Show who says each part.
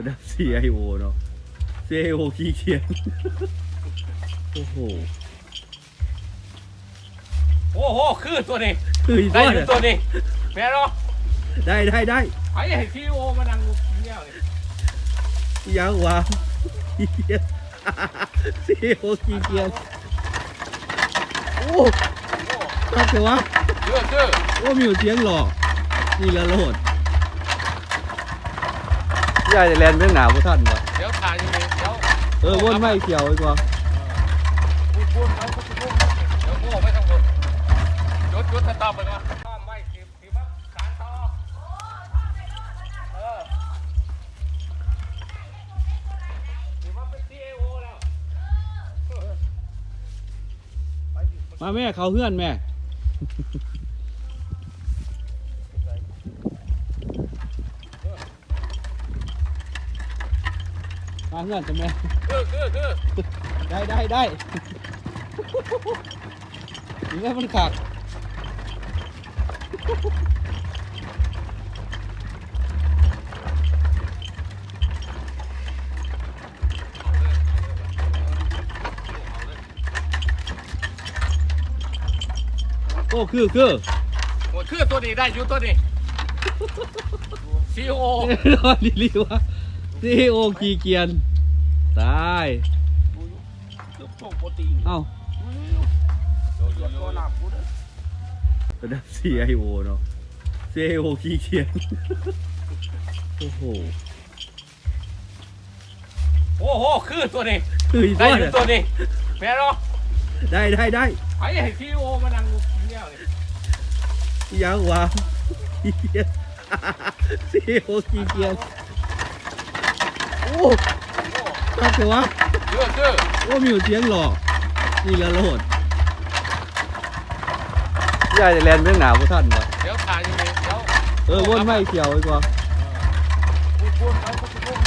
Speaker 1: ระดับ CIO เนาะ CIO ขี้เกียจโอ้โห
Speaker 2: โอ้โห คือตัวนี้
Speaker 1: คืออีก
Speaker 2: ได้
Speaker 1: ตัว
Speaker 2: อยู่
Speaker 1: เนี่ย
Speaker 2: ตัวนี้แม่เนาะ
Speaker 1: ได้ได้ได้
Speaker 2: ไอ้เห็นซีโอมานั่งเงี้ยเลย
Speaker 1: ยังวะขี้เกียจ CIO ขี้เกียจโอ้
Speaker 2: โอ้
Speaker 1: ตัดเถอะวะ
Speaker 2: คือคือ
Speaker 1: โอ้มีอยู่เสียงหลอกนี่ละโลด ยายจะแลนเรื่องหนาวบ่ท่านวะ
Speaker 2: เดี๋ยวถ่ายอยู่นี่เดี๋ยว
Speaker 1: เออวนไม่เขียวอีกว่า
Speaker 2: พูดพูดเขาพูดพูดเดี๋ยวโง่ไม่ต้องพูดหยุดหยุดสต็อปไปก่อนข้ามไม่สิบสิบครับสารต่อเออสิบว่าเป็นซีโอแล้วไปสิ
Speaker 1: มาแม่เขาเฮือนแม่ มาเฮือนจะแม่
Speaker 2: คือคือคือ
Speaker 1: ได้ได้ได้นี่แม่มันขักโอ้คือคือ
Speaker 2: โอ้ยคือตัวนี้ได้อยู่ตัวนี้ซีโอ
Speaker 1: รอดีลีวะ ซีโอกีเกียน ตาย
Speaker 2: ส่งโปรตีน
Speaker 1: เอ้า
Speaker 2: เดี๋ยวตัวน้ำกูด้วย
Speaker 1: ระดับ CIO เนาะ CIO ขี้เกียจโอ้โห
Speaker 2: โอ้โห คือตัวนี้
Speaker 1: คืออีก
Speaker 2: ได้
Speaker 1: ตัว
Speaker 2: อยู่
Speaker 1: เนี่ย
Speaker 2: ตัวนี้แม่เนาะ
Speaker 1: ได้ได้ได้
Speaker 2: ไอ้เห็นซีโอมานั่งเงี้ยเลย
Speaker 1: ยังวะขี้เกียจ CIO ขี้เกียจ โอ้ตับเถอะวะ
Speaker 2: คือคือ
Speaker 1: โอ้มีอยู่เสียงหลอกนี่ละโลดยายจะแลนเรื่องหนาวบ่ท่านวะ
Speaker 2: เดี๋ยวขายยังไงเดี๋ยว
Speaker 1: เออวนไม่เขียวอีกว่า
Speaker 2: พูดพูดเขาพูดพูด